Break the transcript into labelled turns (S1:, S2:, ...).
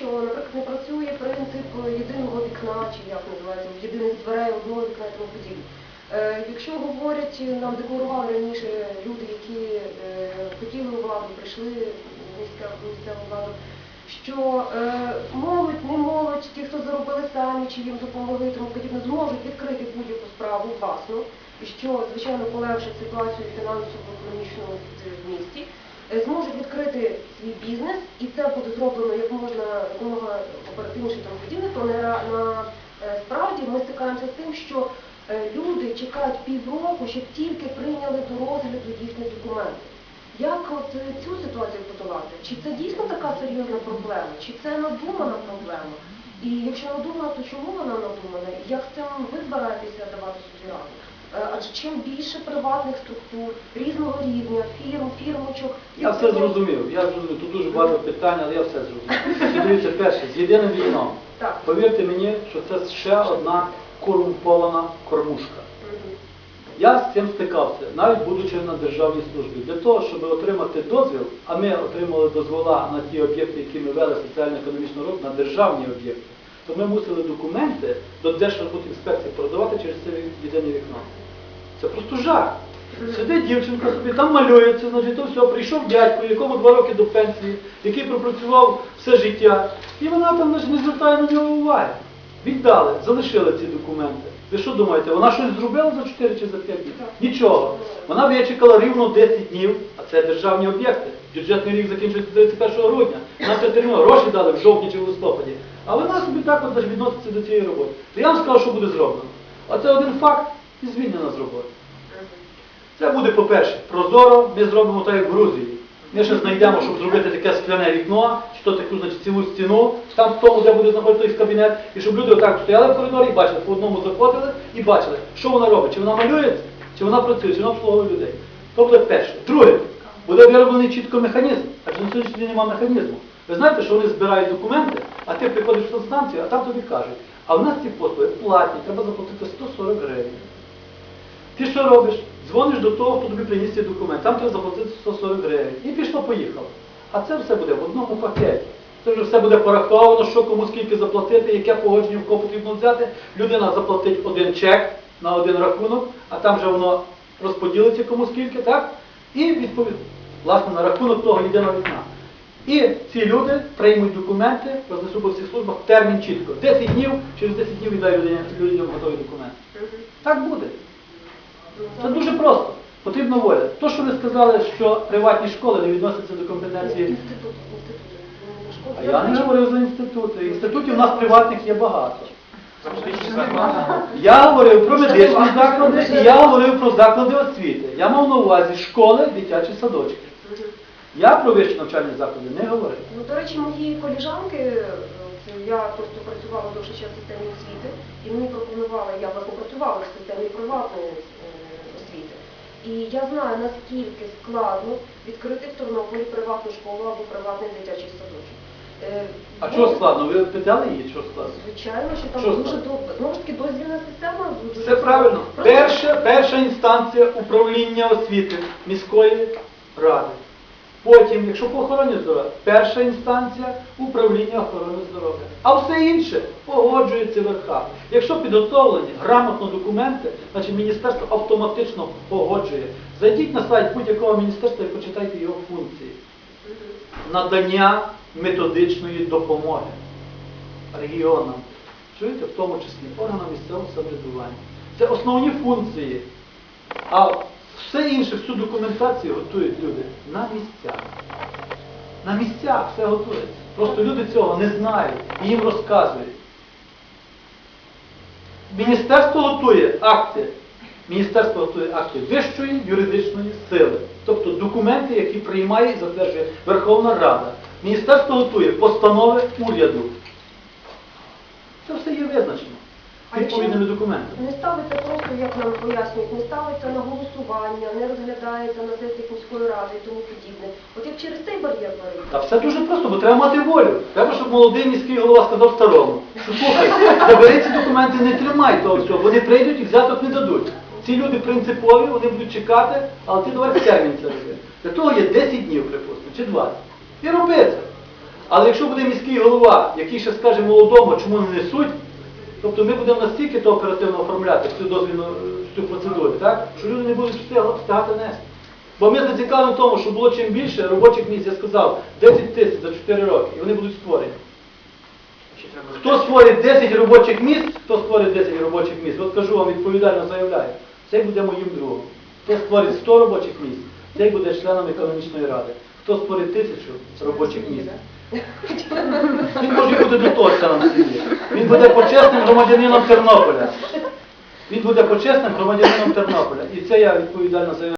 S1: що, наприклад, не працює принцип єдиного вікна, чи як називається, єдиних дверей одного вікна і тому подібне. Е, Якщо говорять, нам декларували раніше люди, які е, хотіли у прийшли в місцеву владу, що е, молодь, не молодь, ті, хто заробили самі, чи їм допомогли, тому подібне, зможуть відкрити будь-яку справу власну, і що, звичайно, полегшить ситуацію фінансово економічну в місті, е, зможуть відкрити свій бізнес, і це буде зроблено як можна якомога оперативніше тому подібне, то на, е, справді ми стикаємося з тим, що е, люди чекають півроку, щоб тільки прийняли до розгляду їхні документи. Як от е, цю ситуацію подолати? Чи це дійсно така серйозна проблема? Чи це надумана проблема? І якщо надумана, то чому вона надумана? Як з цим ви збираєтеся давати собі раду? Чим більше приватних структур, різного рівня, фірм, фірмочок,
S2: Я все зрозумів, я зрозумів. Тут дуже багато питань, але я все зрозумів. Дивіться, перше, з єдиним вікном.
S1: Так.
S2: Повірте мені, що це ще одна корумпована кормушка. Я з цим стикався, навіть будучи на державній службі. Для того, щоб отримати дозвіл, а ми отримали дозвола на ті об'єкти, які ми вели соціально-економічну роботу, на державні об'єкти, то ми мусили документи до Держарбудінспекції продавати через це єдине вікно. Це просто жах. Сидить дівчинка собі, там малюється, значить, то все, прийшов дядько, якому два роки до пенсії, який пропрацював все життя, і вона там значить, не звертає на нього уваги. Віддали, залишили ці документи. Ви що думаєте, вона щось зробила за 4 чи за 5 днів? Нічого. Вона вичекала рівно 10 днів, а це державні об'єкти. Бюджетний рік закінчується 31 грудня. Нам це терміново гроші дали в жовтні чи в листопаді. А вона собі так от відноситься до цієї роботи. То я вам скажу, що буде зроблено. А це один факт і звільнена з. Це буде, по-перше, прозоро, ми зробимо так, як в Грузії. Ми ще знайдемо, щоб зробити таке скляне вікно, чи то таку значить, цілу стіну, там в тому, де буде знаходитись кабінет, і щоб люди отак стояли в коридорі і бачили, по одному заходили і бачили, що вона робить, чи вона малюється, чи вона працює, чи вона обслуговує людей. То буде перше. Друге, буде вироблений чітко механізм, адже на сьогоднішній день немає механізму. Ви знаєте, що вони збирають документи, а ти приходиш в станцію, а там тобі кажуть, а в нас ці послуги платні, треба заплатити 140 гривень. Ти що робиш? Дзвониш до того, хто тобі приніс ці документи, там треба заплатити 140 гривень. І пішло, поїхало. А це все буде в одному пакеті. Це вже все буде пораховано, що кому скільки заплатити, яке погодження в кого потрібно взяти. Людина заплатить один чек на один рахунок, а там вже воно розподілиться кому скільки, так? І відповідно, власне, на рахунок того єдиного вікна. І ці люди приймуть документи, рознесуть по всіх службах термін чітко. 10 днів, через 10 днів віддай людям готові документи. Так буде. Це дуже просто. Потрібна воля. То, що ви сказали, що приватні школи не відносяться до компетенції. А я не говорив за інститути. Інститутів у нас приватних є багато. Я говорив про медичні заклади і я говорив про заклади освіти. Я мав на увазі школи, дитячі садочки. Я про вищі навчальні заклади не говорив.
S1: Ну, до речі, мої коліжанки, е, це я просто працювала довше час в системі освіти, і мені пропонували, я власне працювала в системі приватної освіти. І я знаю, наскільки складно відкрити в Тернополі приватну школу або приватний дитячий садочок. Е,
S2: А чого складно? Ви питали її, що складно?
S1: Звичайно, що там
S2: Що
S1: дуже
S2: складно?
S1: добре. Знову ж таки, дозвільна система. дуже
S2: Все правильно.
S1: Просто-
S2: Перша, перша інстанція управління освіти міської ради. Потім, якщо по охороні здоров'я, перша інстанція управління охорони здоров'я. А все інше погоджується верха. Якщо підготовлені грамотно документи, значить міністерство автоматично погоджує. Зайдіть на сайт будь-якого міністерства і почитайте його функції. Надання методичної допомоги регіонам, чуєте, в тому числі органам місцевого самоврядування. Це основні функції. А все інше, всю документацію готують люди на місцях. На місцях все готується. Просто люди цього не знають і їм розказують. Міністерство готує акти. Міністерство готує акти вищої юридичної сили, тобто документи, які приймає і затверджує Верховна Рада. Міністерство готує постанови уряду. Це все є визначено
S1: А
S2: відповідними документами.
S1: Не ставиться просто, як нам пояснюють, не ставиться на голосування, не розглядається на сесіях міської ради і тому подібне. От як через цей бар'єр перейти?
S2: Та все дуже просто, бо треба мати волю. Треба, щоб молодий міський голова сказав старому. Що слухай, забери ці документи, не тримай того всього. Вони прийдуть і взяток не дадуть. Ці люди принципові, вони будуть чекати, але ти давай в термін це роби. Для того є 10 днів, припустимо, чи 20. І роби це. Але якщо буде міський голова, який ще скаже молодому, чому не несуть, тобто ми будемо настільки то оперативно оформляти цю дозвільну е, цю процедуру, так? що люди не будуть встигати нести. Бо ми зацікавлені в тому, щоб було чим більше робочих місць, я сказав, 10 тисяч за 4 роки, і вони будуть створені. Хто створить 10 робочих місць, хто створить 10 робочих місць, от кажу вам відповідально заявляю, цей буде моїм другом. Хто створить 100 робочих місць, цей буде членом економічної ради. Хто створить тисячу робочих місць, він може бути до на селі. Він буде почесним громадянином Тернополя. Він буде почесним громадянином Тернополя. І це я відповідально заявляю.